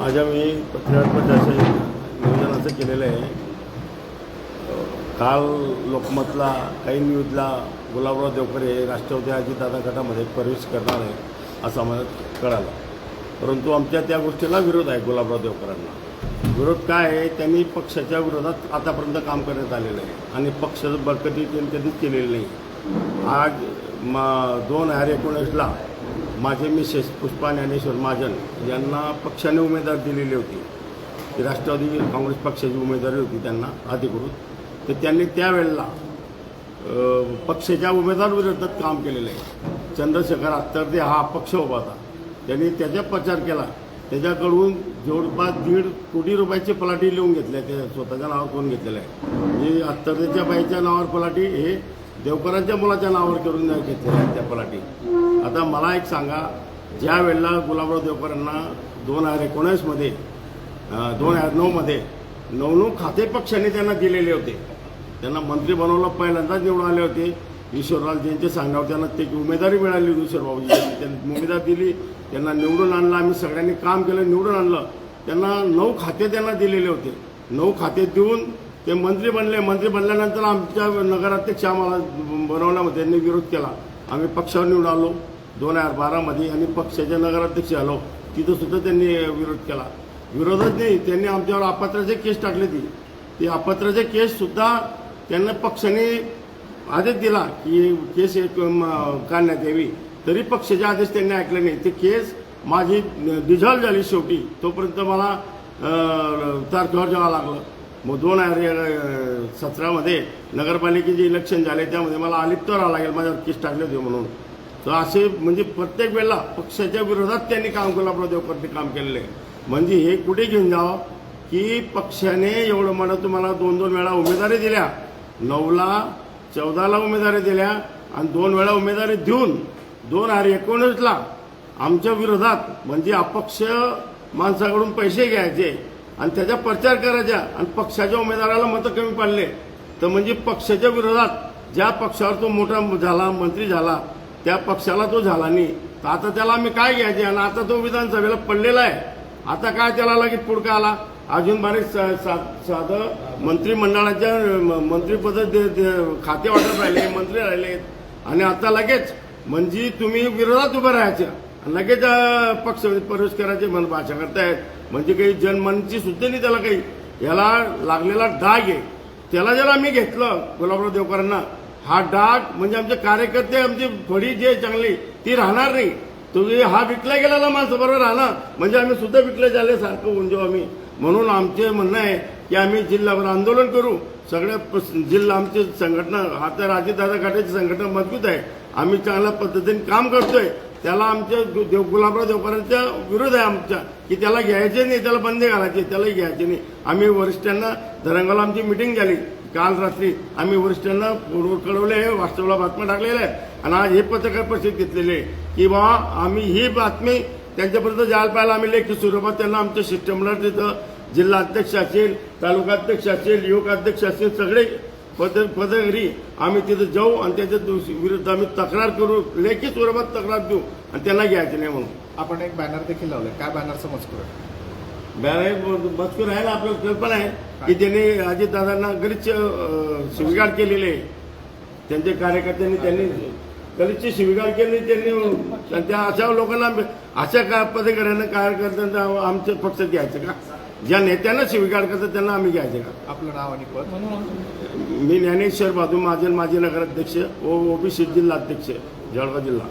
आज आम्ही पत्रकार नियोजन असं केलेलं आहे. काल लोकमतला काही न्यूजला गुलाबराव देवकर हे राष्ट्रवादी अजितदादा गटामध्ये प्रवेश करणार आहे असं आम्हाला कळालं. परंतु आमच्या त्या गोष्टीला विरोध आहे गुलाबराव देवकरांना. विरोध काय आहे? त्यांनी पक्षाच्या विरोधात आतापर्यंत काम करण्यात आलेलं आहे. आणि पक्ष बळकटी त्यांनी कधीच केलेलं नाही. आज म दोन हजार एकोणीसला माझे मिसेस पुष्पा ज्ञानेश्वर महाजन यांना पक्षाने उमेदवार दिलेली होती. राष्ट्रवादी काँग्रेस पक्षाची उमेदवारी होती त्यांना अधिकृत. तर त्यांनी त्यावेळेला पक्षाच्या उमेदवारविरोधात काम केलेलं आहे. चंद्रशेखर आत्तरदे हा पक्ष उभा होता. त्यांनी त्याचा प्रचार केला. त्याच्याकडून जवळपास दीड कोटी रुपयाची पलाटी लिहून घेतल्या त्या स्वतःच्या नावावर करून घेतलेलं आहे? म्हणजे आत्तरदेच्या बाईच्या नावावर पलाटी हे देवकरांच्या मुलाच्या नावावर करून घेतलेल्या आहेत त्या पलाटी आता मला एक सांगा ज्या वेळेला गुलाबराव देवकरांना दोन हजार एकोणीसमध्ये दोन हजार नऊमध्ये नऊ नऊ खाते पक्षाने त्यांना दिलेले होते त्यांना मंत्री बनवलं पहिल्यांदाच निवडून आले होते. ईश्वररावजींच्या सांगावं त्यांना ते उमेदवारी मिळाली होती ईश्वरबाबूजी त्यांनी उमेदवार दिली त्यांना निवडून आणलं आम्ही सगळ्यांनी काम केलं निवडून आणलं. त्यांना नऊ खाते त्यांना दिलेले होते. नऊ खाते देऊन ते मंत्री बनले. मंत्री बनल्यानंतर आमच्या नगराध्यक्ष आम्हाला बनवण्यामध्ये त्यांनी विरोध केला. आम्ही पक्षावर निवडून आलो दोन हजार बारामध्ये आणि पक्षाचे नगराध्यक्ष आलो तिथं सुद्धा त्यांनी विरोध केला. विरोधच नाही त्यांनी आमच्यावर अपात्राचे केस टाकले ती. ते अपात्राचे केससुद्धा त्यांना पक्षाने आदेश दिला की केस एक काढण्यात यावी. तरी पक्षाचे आदेश त्यांनी ऐकले नाही. ते केस माझी डिझॉल्व झाली शेवटी. तोपर्यंत मला तारखेवर जावं लागलं. मग दोन हजार सतरामध्ये नगरपालिकेचे इलेक्शन झाले त्यामध्ये मला अलिप्त राहावं लागेल माझ्यावर केस टाकले होते म्हणून. तर असे म्हणजे प्रत्येक वेळेला पक्षाच्या विरोधात त्यांनी काम गुलाबराव देवकरने काम केलेलं. आहे म्हणजे हे कुठे घेऊन जावं? की पक्षाने एवढं म्हणत तुम्हाला दोन दोन वेळा उमेदवारी दिल्या. नऊला चौदाला उमेदवारी दिल्या आणि दोन वेळा उमेदवारी देऊन दोन हजार एकोणीसला आमच्या विरोधात म्हणजे अपक्ष माणसाकडून पैसे घ्यायचे. आणि त्याचा प्रचार करायचा. आणि पक्षाच्या उमेदवाराला मतं कमी पडले. तर म्हणजे पक्षाच्या विरोधात ज्या पक्षावर तो मोठा झाला मंत्री झाला त्या पक्षाला तो झाला नाही. तर आता त्याला आम्ही काय घ्यायचे? आणि आता तो विधानसभेला पडलेला आहे. आता काय त्याला लगेच पुढका आला? अजून बारीक साधं मंत्रिमंडळाच्या म- मंत्रिपद खाते वाटत राहिले मंत्री राहिले आणि आता लगेच म्हणजे तुम्ही विरोधात उभं राहायचं. लगेच पक्ष प्रवेश करायचे मन भाषा करतायत. म्हणजे काही जनमनची सुद्धा नाही त्याला काही. याला लागलेला डाग आहे. त्याला जर आम्ही घेतलं गुलाबराव देवकरांना हा डाग म्हणजे आमचे कार्यकर्ते आमची फळी जे चांगली ती राहणार नाही. तुम्ही हा विकला गेलेला माणसं बरोबर राहणार. म्हणजे आम्ही सुद्धा विकले झाले सारखं होऊन जाऊ आम्ही. म्हणून आमचे म्हणणं आहे की आम्ही जिल्हाभर आंदोलन करू. सगळ्या प- जिल्हा आमची संघटना आता राजेदादा घाटाची संघटना मजबूत आहे. आम्ही चांगल्या पद्धतीने काम करतोय. त्याला आमच्या देव गुलाबराव देवकरांच्या विरोध आहे आमच्या की त्याला घ्यायचे नाही त्याला बंदी घालायचे त्यालाही घ्यायचे नाही. आम्ही वरिष्ठांना धरंगाला आमची मिटिंग झाली. काल रात्री आम्ही वरिष्ठांना फोनवर कळवले आहे वास्तवला बातम्या टाकलेल्या आहेत. आणि आज हे पत्रकार परिषद घेतलेले आहे की बा आम्ही ही बातमी त्यांच्यापर्यंत जायला पाहिजे आम्ही लेखी स्वरूपात त्यांना आमच्या सिस्टमला तिथं जिल्हा अध्यक्ष असेल तालुका अध्यक्ष असेल युवक अध्यक्ष असेल सगळे पद पदाधिकारी आम्ही तिथं जाऊ आणि त्याच्या विरुद्ध आम्ही तक्रार करू. लेखी स्वरूपात तक्रार देऊ आणि त्यांना घ्यायचं नाही म्हणून. आपण एक बॅनर देखील लावलाय. काय बॅनरचा मजकूर आहे? बॅनर मजकूर आहे ना आपल्याला कल्पना आहे की त्यांनी अजितदादांना अं, शिवीगाळ केलेले. त्यांचे कार्यकर्त्यांनी त्यांनी गलिच्छ शिवीगाळ केली त्यांनी. त्या अशा लोकांना अशा का पदाधिकाऱ्यांना कार्यकर्त्यांना आमच्या पक्षात घ्यायचं का? ज्या नेत्यांना शिवीगाळ करतात त्यांना आम्ही घ्यायचं का? आपलं नाव आणि पद? मी ज्ञानेश्वर बाजू महाजन माजी नगराध्यक्ष ओ ओबीसी जिल्हा अध्यक्ष जळगाव जिल्हा.